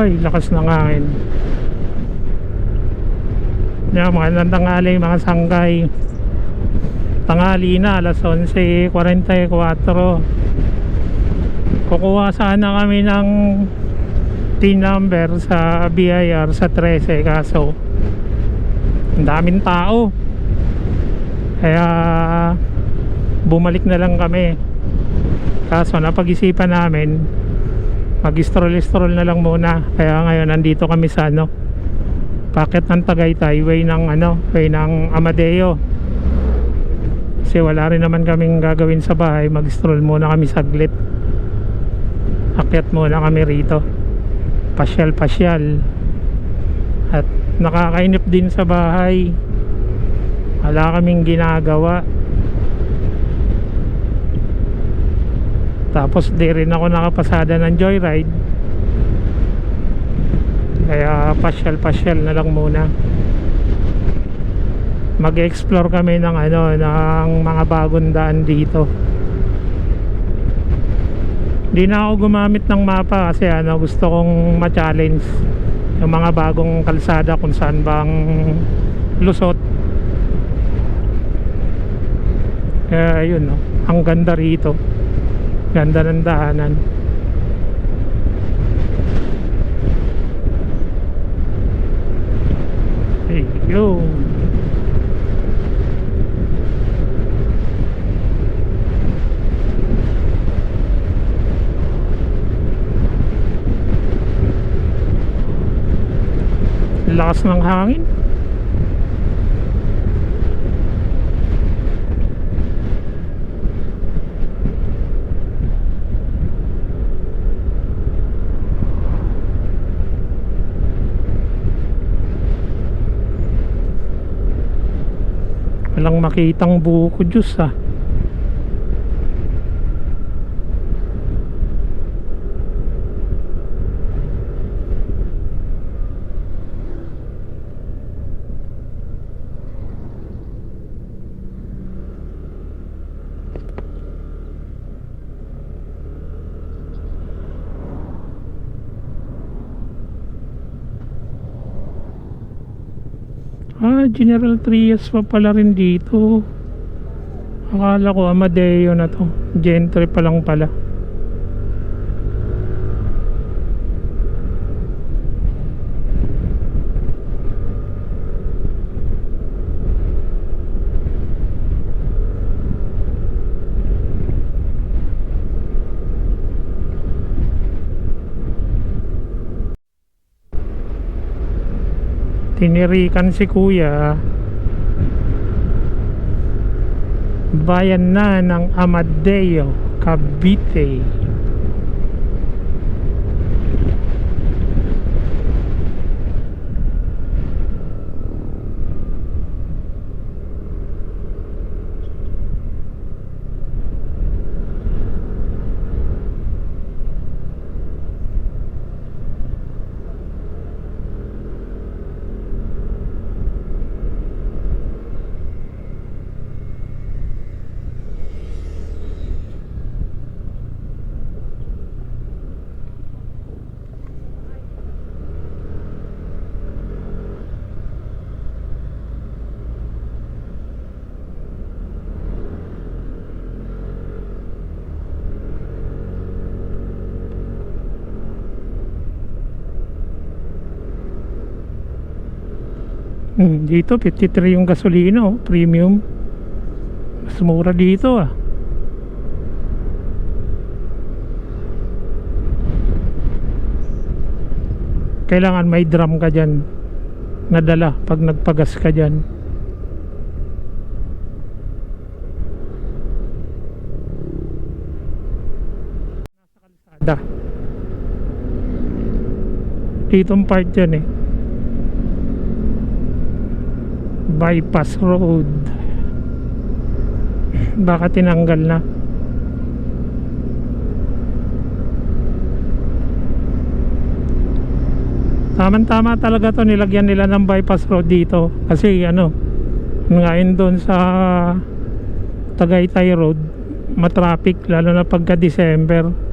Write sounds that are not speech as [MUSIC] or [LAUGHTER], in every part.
Ay, lakas ng hangin. Yan, mga nang tanghali, mga sangkay. Tanghali na, alas 11.44. Kukuha sana kami ng PIN number sa BIR sa 13 kaso ang daming tao. Kaya bumalik na lang kami. Kaso napag-isipan namin mag-stroll-stroll na lang muna. Kaya ngayon nandito kami sa ano packet ng Tagaytay way ng ano way ng Amadeo. Kasi wala rin naman kaming gagawin sa bahay. Mag-stroll muna kami saglit. Akyat muna kami rito. Pasyal pasyal at nakakainip din sa bahay. Wala kaming ginagawa tapos di rin ako nakapasada ng joyride kaya pasyal pasyal na lang muna mag-explore kami ng ano ng mga bagong daan dito Hindi na ako gumamit ng mapa kasi ano gusto kong ma-challenge yung mga bagong kalsada kung saan bang lusot. Kaya yun no, ang ganda rito. Ganda ng daanan. Hey, yo. lakas ng hangin makitang buko Diyos ah Ah, General Trias pa pala rin dito. Akala ko Amadeo na to. Gentry pa lang pala. Tinirikan si kuya. Bayan na ng Amadeo, Cavite Hmm, dito 53 yung gasolina oh, premium. Mas mura dito ah. Kailangan may drum ka dyan nadala pag nagpagas ka dyan. Nasa kalsada. Ditong part dyan eh bypass road. Baka tinanggal na. Tamang tama talaga to nilagyan nila ng bypass road dito. Kasi ano ngayon doon sa Tagaytay Road matraffic lalo na pagka December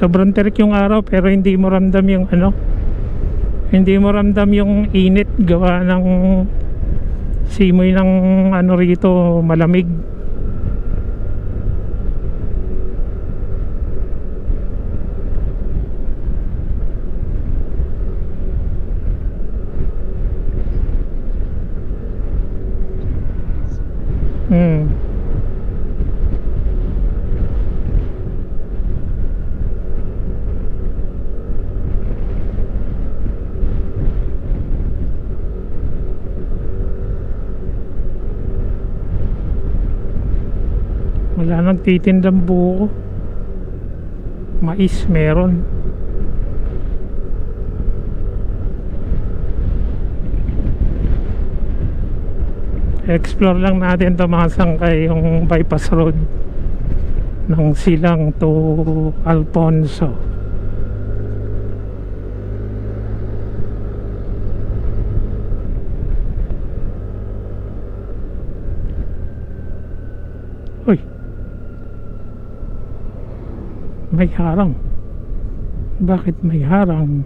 sobrang terik yung araw pero hindi mo ramdam yung ano hindi mo ramdam yung init gawa ng simoy ng ano rito malamig Hmm. Wala nagtitindang buko. Mais meron. Explore lang natin ito mga sangkay yung bypass road ng silang to Alfonso. May harang. Bakit may harang?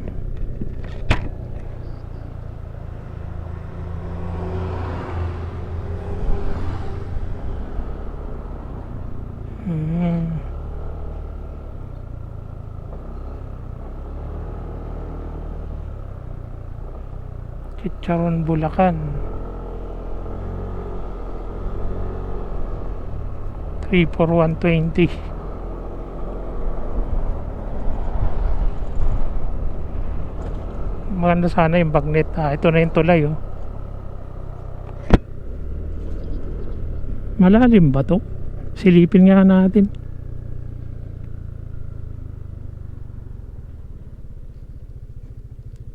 Hmm. Chicharon Bulacan. 3 for 120. Maganda sana yung bagnet. Ah, ito na yung tulay oh. Malalim ba to? Silipin nga natin.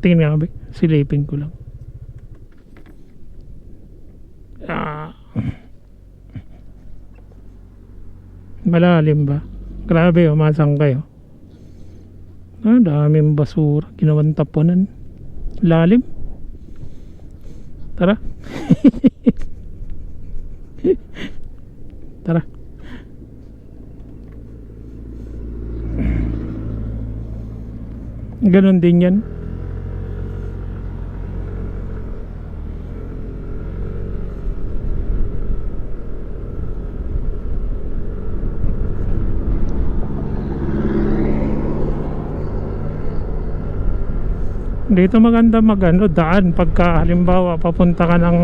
Tingnan nga? Silipin ko lang. Ah. Malalim ba? Grabe, umasang kayo. Ah, daming basura. Ginawang tapunan. Lalim. Tara. Tara. Ganon din yan. Dito maganda magano daan pagka halimbawa papunta ka ng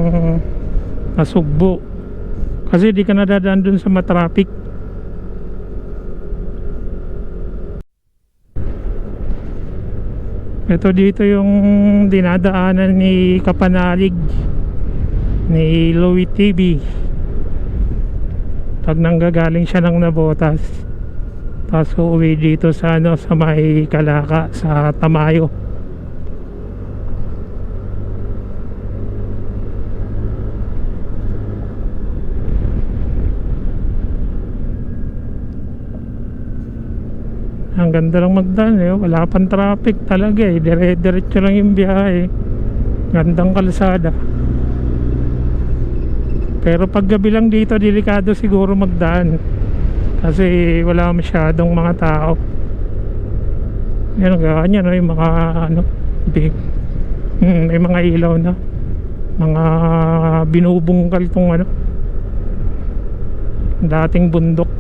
Nasugbo. Kasi di ka nadadaan dun sa matraffic. Ito dito yung dinadaanan ni Kapanalig ni Louis TV. Pag nanggagaling siya ng Nabotas. Tapos uuwi dito sa ano sa may Kalaka sa Tamayo. Ang ganda lang magdaan eh. Wala pang traffic talaga eh. Dire-diretso lang yung biyahe. Gandang kalsada. Pero pag gabi lang dito, delikado siguro magdaan. Kasi wala masyadong mga tao. Yan ang ganyan, no? yung mga ano, big. Hmm, may mga ilaw na. Mga binubungkal tong ano. Dating bundok.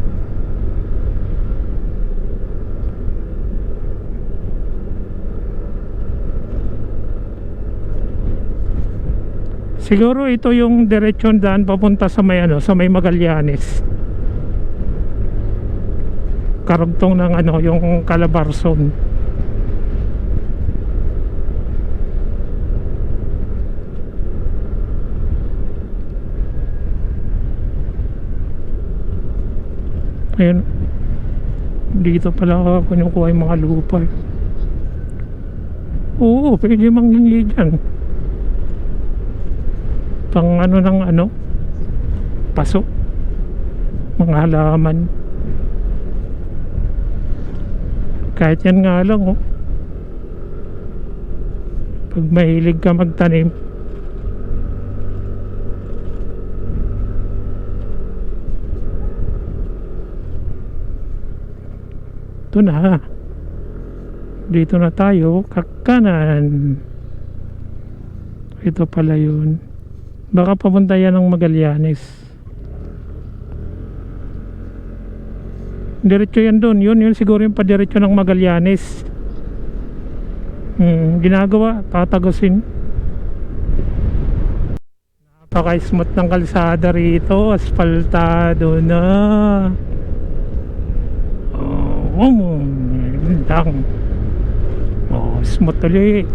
Siguro ito yung diretsyon daan papunta sa may ano, sa may Magallanes. Karugtong ng ano, yung Calabarzon. Ayun. Dito pala ako kinukuha yung mga lupa. Oo, pwede manghingi dyan pang ano ng ano paso mga halaman kahit yan nga lang oh pag mahilig ka magtanim ito na Dito na tayo, kakanan. Ito pala yun. Baka papunta yan ng Magallanes. Diretso yan doon. Yun, yun siguro yung padiretso ng Magallanes. Hmm, ginagawa, tatagusin. Napaka-smooth ng kalsada rito, asfaltado na. Oh, um. Oh, smooth ulit.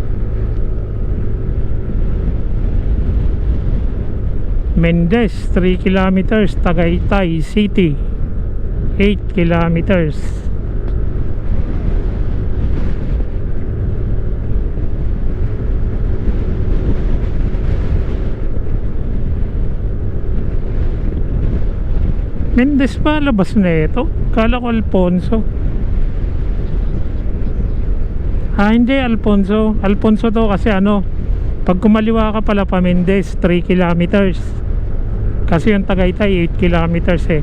Mendez 3 kilometers Tagaytay City 8 kilometers. Mendez pa labas na ito? Kala ko Alfonso. Ah hindi Alfonso. Alfonso to kasi ano Pag kumaliwa ka pala pa Mendez 3 kilometers Kasi yung Tagaytay 8 kilometers eh.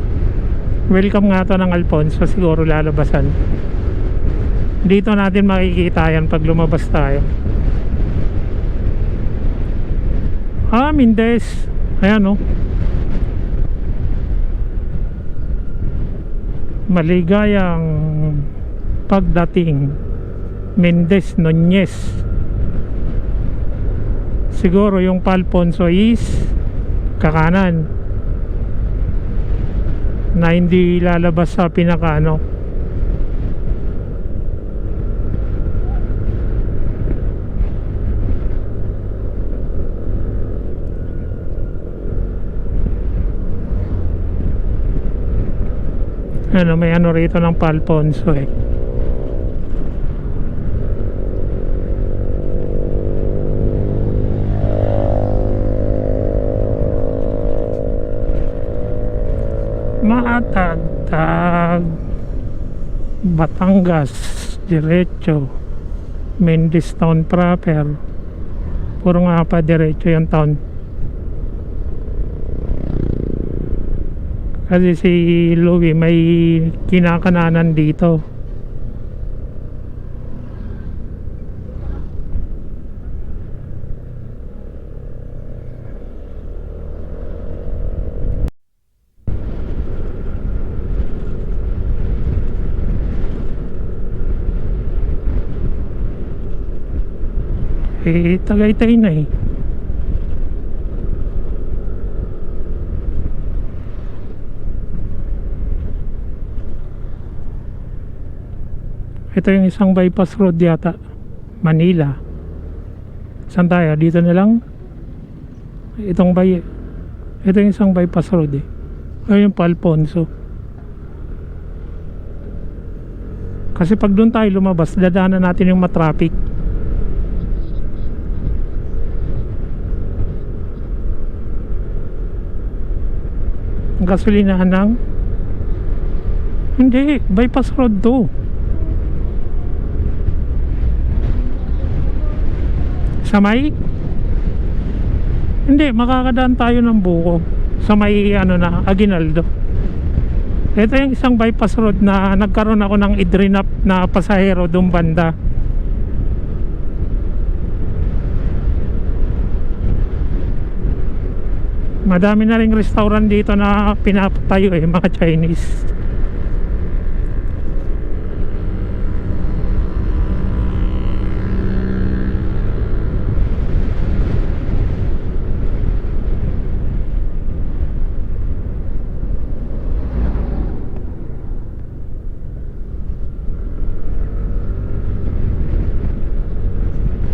Welcome nga to ng Alfonso Siguro lalabasan. Dito natin makikita yan pag lumabas tayo. Ah Mendez Ayan oh. Maligayang pagdating. Mendez Nunez. Siguro yung Palponso is kakanan na hindi lalabas sa pinaka ano. Ano may ano rito ng Palponso eh Matagtag Batangas Diretso Mendes Town proper. Puro nga pa diretso yung town. Kasi si Louie may kinakananan dito Eh, Tagaytay na eh. Ito yung isang bypass road yata. Manila. Saan tayo? Dito na lang? Itong bay... Ito yung isang bypass road eh. Ayun pa Alfonso. Kasi pag doon tayo lumabas, dadaanan natin yung matraffic. Gasolinahan ng hindi, bypass road to. Sa may hindi, makakadaan tayo ng buko. Sa may ano na, Aguinaldo. Ito yung isang bypass road na nagkaroon ako ng idrinap na pasahero doon banda Madami na ring restaurant dito na pinapatayo eh, [LAUGHS] mga Chinese.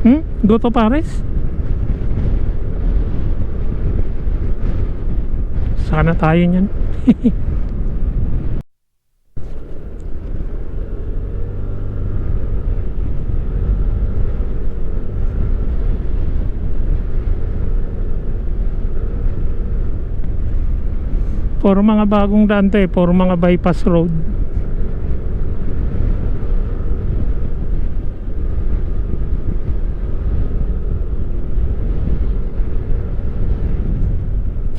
Hmm? Goto Pares? Sana tayo niyan. [LAUGHS] Puro mga bagong daan to eh, puro mga bypass road.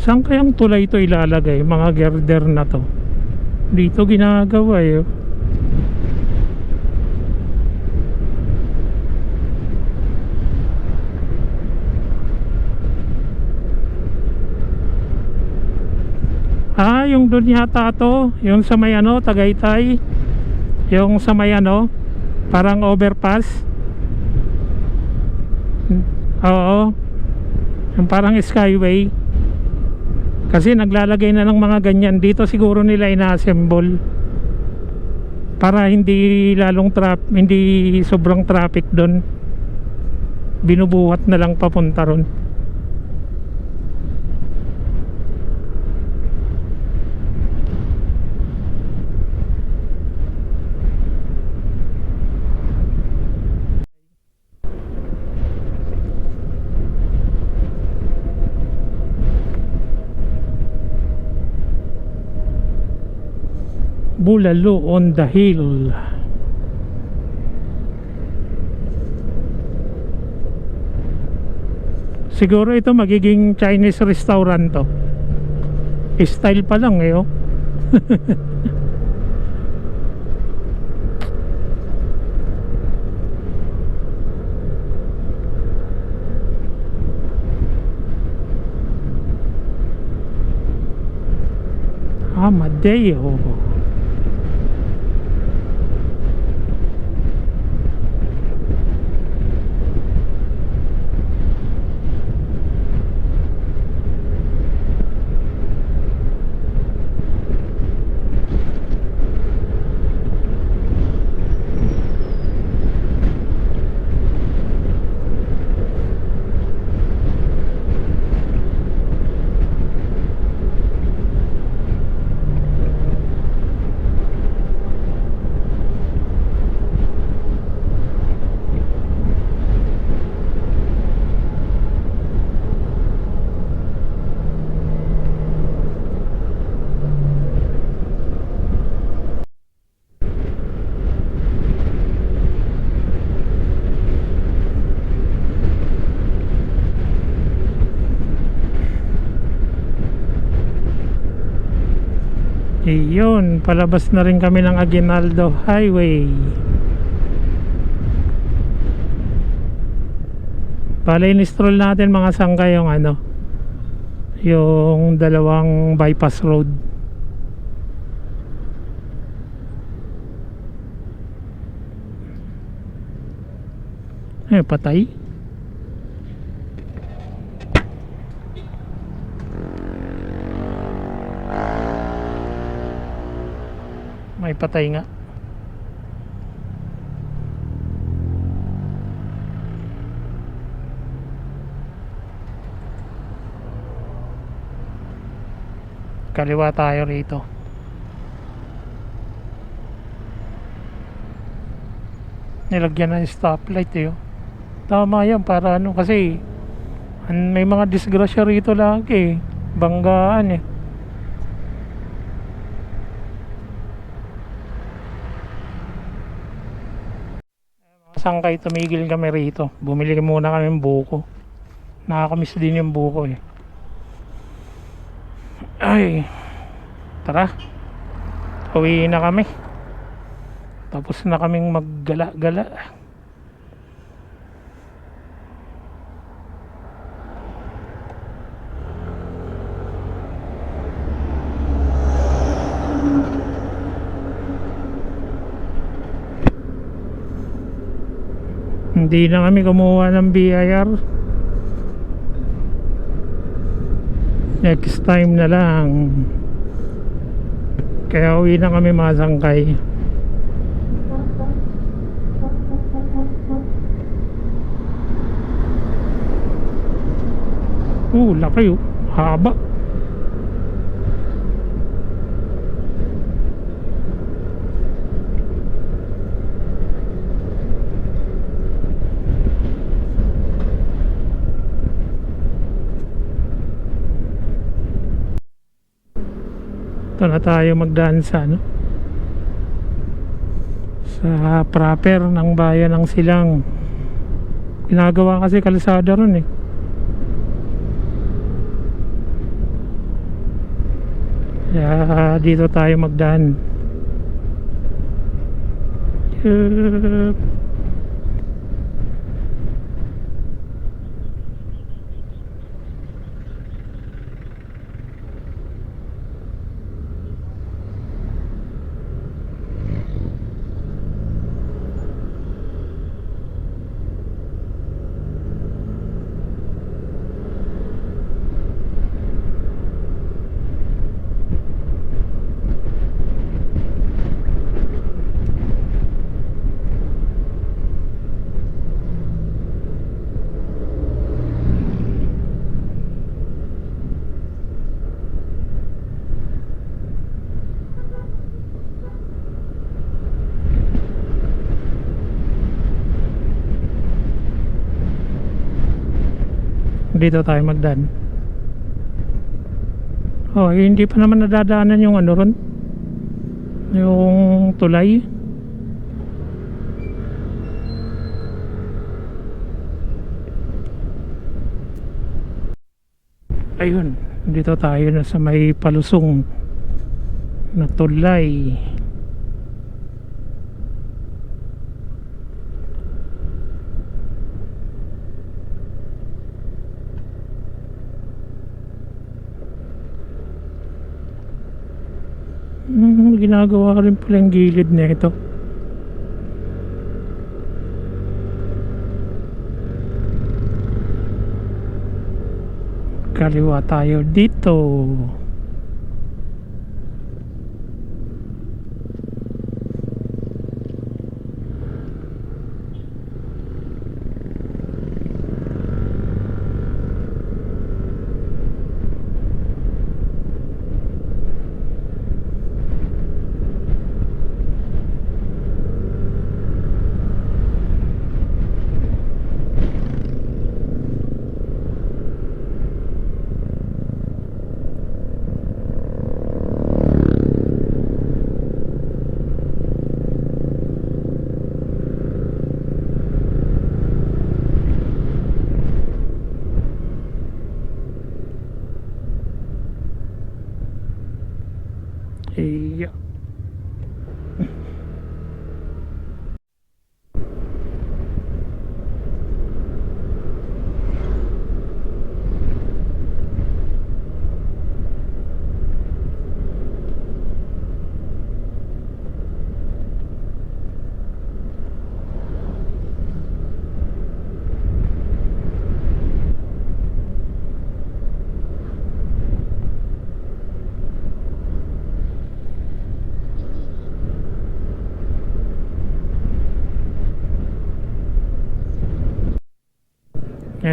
saan kayang tulay ito ilalagay mga girder na to? Dito ginagawa eh. Ah yung doon yata to yung sa may ano Tagaytay. Yung sa may ano parang overpass. Hmm, oo. Yung parang skyway. Kasi naglalagay na ng mga ganyan. Dito siguro nila ina-assemble. Para hindi lalong trap hindi sobrang traffic doon binubuhat na lang papunta ron Bulalo on the hill. Siguro ito magiging Chinese restaurant to. Style pa lang eh oh. [LAUGHS] Amadeo Iyon, palabas na rin kami ng Aguinaldo Highway. Bale, in-stroll natin mga sangka yung ano, yung dalawang bypass road. Eh, patay. May patay nga. Kaliwa tayo rito. Nilagyan yung stoplight eh. oh. Tama yan para ano kasi may mga disgrasya rito lagi eh. Banggaan eh. Sangkay tumigil kami rito? Bumili muna kami ng buko. Nakakamiss din yung buko eh. Ay tara. Uwi na kami. Tapos na kaming maggala-gala Hindi na kami kumuha ng BIR. Next time na lang. Kaya uwi na kami masangkay. Oh, laki oh. Haba. Ito na tayo magdaan sa ano? Sa proper ng bayan ng Silang. Ginagawa kasi kalsada ron eh. Kaya dito tayo magdaan. Yup. Dito tayo magdan oh eh, hindi pa naman nadadaanan yung ano ron. Yung tulay. Ayun dito tayo na sa may palusong na tulay Hmm, ginagawa rin pala yung gilid na ito. Kaliwa tayo dito.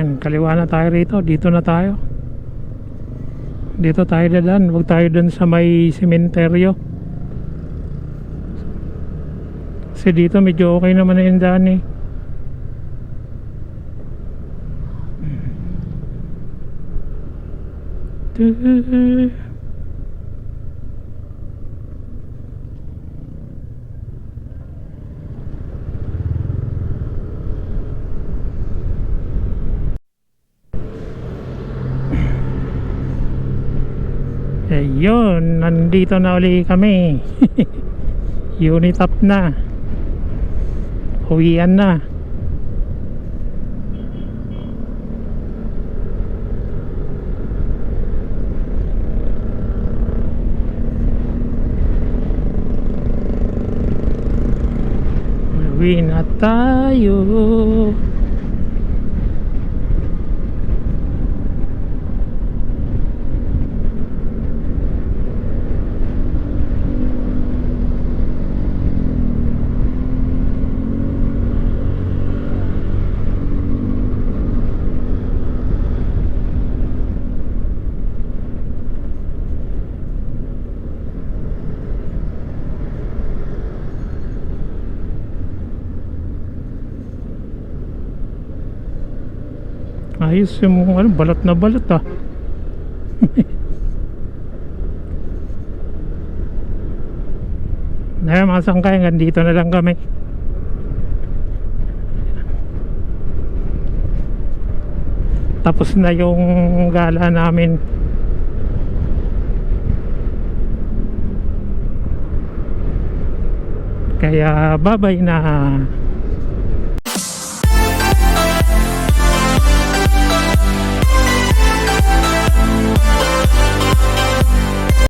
Yan, kaliwa na tayo rito. Dito na tayo. Dito tayo dadan. Huwag tayo dun sa may sementeryo. Kasi dito medyo okay naman na yung daan eh. Tu- Ayun, nandito na uli kami. [LAUGHS] Unit up na. Uwian na. Uwi na tayo. Ayos yung ano, balot na balot ah. [LAUGHS] Ngayon mga sangkay, dito na lang kami. Tapos na yung gala namin. Kaya babay na.